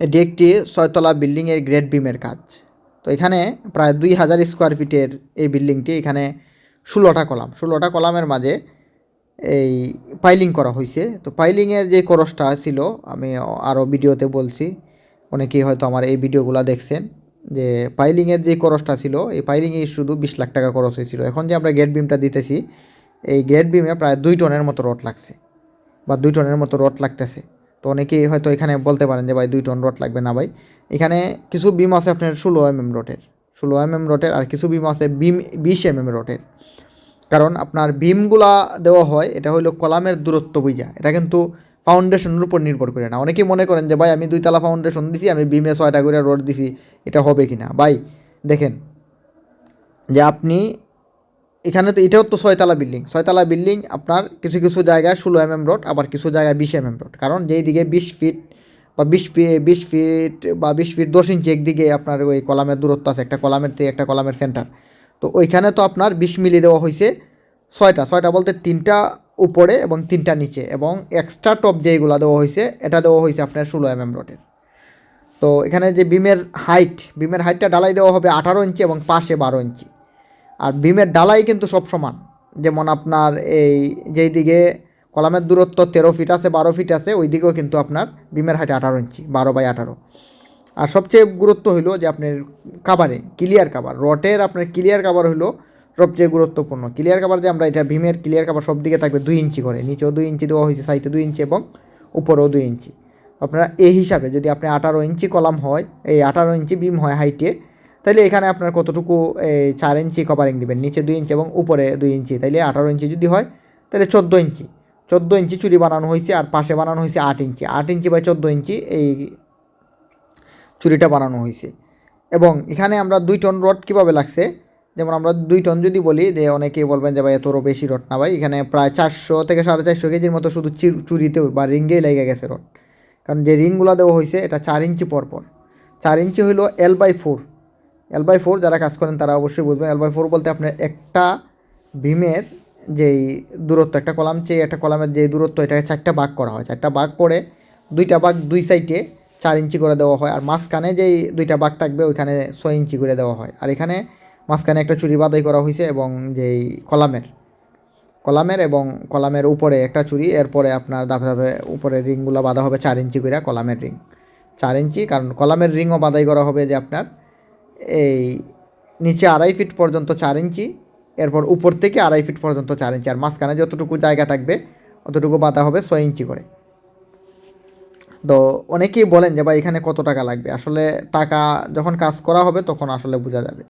এটি একটি ছয়তলা বিল্ডিংয়ের গ্রেড বিমের কাজ। তো এখানে প্রায় দুই হাজার স্কোয়ার ফিটের এই বিল্ডিংটি এখানে ষোলোটা কলাম। ষোলোটা কলামের মাঝে এই পাইলিং করা হয়েছে তো পাইলিংয়ের যে খরচটা ছিল, আমি আরও ভিডিওতে বলছি, অনেকেই হয়তো আমার এই ভিডিওগুলো দেখছেন, যে পাইলিংয়ের যে খরচটা ছিল, এই পাইলিংয়ে শুধু বিশ লাখ টাকা খরচ হয়েছিল। এখন যে আমরা গেট বিমটা দিতেছি, এই গেট বিমে প্রায় দুই টনের মতো রড লাগছে বা দুই টনের মতো রড লাগতেছে। তো অনেকেই হয়তো এখানে বলতে পারেন যে, ভাই, দুই টন রড লাগবে না ভাই। এখানে কিছু বিম আছে আপনার ষোলো এম এম রটের ষোলো এম এম রটের আর কিছু বিম আছে বিম বিশ এম এম রটের কারণ আপনার বিমগুলা দেওয়া হয়, এটা হলো কলামের দূরত্ব বুঝা এটা কিন্তু ফাউন্ডেশনের উপর নির্ভর করে না। অনেকেই মনে করেন যে, ভাই, আমি দুইতলা ফাউন্ডেশন দিছি, আমি বিমে ছয়টা করে রড দিছি, এটা হবে কি না ভাই, দেখেন যে, আপনি এখানে তো এটাও তো ছয়তলা বিল্ডিং। ছয়তলা বিল্ডিং আপনার কিছু কিছু জায়গায় ষোলো এম এম রোড আবার কিছু জায়গায় বিশ এম এম রোড কারণ যেই দিকে বিশ ফিট বা বিশ বিশ ফিট বা বিশ ফিট দশ ইঞ্চি একদিকে আপনার ওই কলামের দূরত্ব আছে, একটা কলামের থেকে একটা কলামের সেন্টার তো ওইখানে তো আপনার বিশ মিলি দেওয়া হয়েছে ছয়টা। ছয়টা বলতে তিনটা উপরে এবং তিনটা নিচে এবং এক্সট্রা টপ যেইগুলো দেওয়া হয়েছে, এটা দেওয়া হয়েছে আপনার ষোলো এম এম রোডের তো এখানে যে বিমের হাইট বিমের হাইটটা ডালাই দেওয়া হবে আঠারো ইঞ্চি এবং পাশে বারো ইঞ্চি আর ডালাই কিন্তু সব সমান। যেমন আপনার এই যেই দিকে কলামের দূরত্ব তেরো ফিট আছে, বারো ফিট আছে ওই দিকেও কিন্তু আপনার বিমের হাইট আঠারো ইঞ্চি, বারো বাই আঠারো। আর সবচেয়ে গুরুত্ব হইল যে আপনার কাভারে ক্লিয়ার কাভার রটের আপনার ক্লিয়ার কাভার হলো সবচেয়ে গুরুত্বপূর্ণ। ক্লিয়ার কাভার যে আমরা এটা ভীমের ক্লিয়ার কাভার সব দিকে থাকবে দুই ইঞ্চি করে, নিচেও দুই ইঞ্চি, দেওয়া হয়েছে সাইডে দুই ইঞ্চি এবং উপরেও দুই ইঞ্চি। আপনারা এই হিসাবে যদি আপনি আঠারো ইঞ্চি কলাম হয়, এই আঠারো ইঞ্চি বিম হয় হাইটে তাহলে এখানে আপনার কতটুকু এই চার ইঞ্চি কভারিং দিবেন? নিচে দুই ইঞ্চি এবং উপরে দুই ইঞ্চি। তাইলে আঠারো ইঞ্চি যদি হয় তাহলে চোদ্দ ইঞ্চি। চোদ্দ ইঞ্চি চুরি বানানো হয়েছে আর পাশে বানানো হয়েছে আট ইঞ্চি। আট ইঞ্চি বাই চোদ্দ ইঞ্চি এই চুরিটা বানানো হয়েছে এবং এখানে আমরা দুই টন রড কীভাবে লাগছে? যেমন আমরা দুই টন যদি বলি, যে অনেকেই বলবেন যে ভাই এতরও বেশি রড না ভাই। এখানে প্রায় চারশো থেকে সাড়ে চারশো কেজির মতো শুধু চুরিতেও বা রিঙ্গেই লেগে গেছে রড। কারণ যে রিংগুলো দেওয়া হয়েছে এটা চার ইঞ্চি পর পর চার ইঞ্চি হইল L by four L by four যারা কাজ করেন তারা অবশ্যই বুঝবেন। এল বাই ফোর বলতে আপনার একটা ভীমের যেই দূরত্ব, একটা কলাম চেয়ে একটা কলামের যে দূরত্ব, এটাকে চারটা ভাগ করা হয়। চারটা ভাগ করে দুইটা ভাগ দুই সাইডে চার ইঞ্চি করে দেওয়া হয়। আর মাঝখানে যেই দুইটা ভাগ থাকবে, ওইখানে ছয় ইঞ্চি করে দেওয়া হয়। আর এখানে মাঝখানে একটা চুরি বাদাই করা হয়েছে এবং যেই কলামের কলামের এবং কলামের উপরে একটা চুরি, এরপরে আপনার ধাপে ধাপে উপরে রিংগুলো বাঁধা হবে চার ইঞ্চি করে কলামের রিং। চার ইঞ্চি, কারণ কলামের রিংও বাদাই করা হবে যে আপনার এই নিচে আড়াই ফিট পর্যন্ত চার ইঞ্চি, এরপর উপর থেকে আড়াই ফিট পর্যন্ত চার ইঞ্চি, আর মাঝখানে যতটুকু জায়গা থাকবে, অতটুকু বাঁধা হবে ছয় ইঞ্চি করে। তো অনেকেই বলেন যে, ভাই, এখানে কত টাকা লাগবে? আসলে টাকা যখন কাজ করা হবে, তখন আসলে বোঝা যাবে।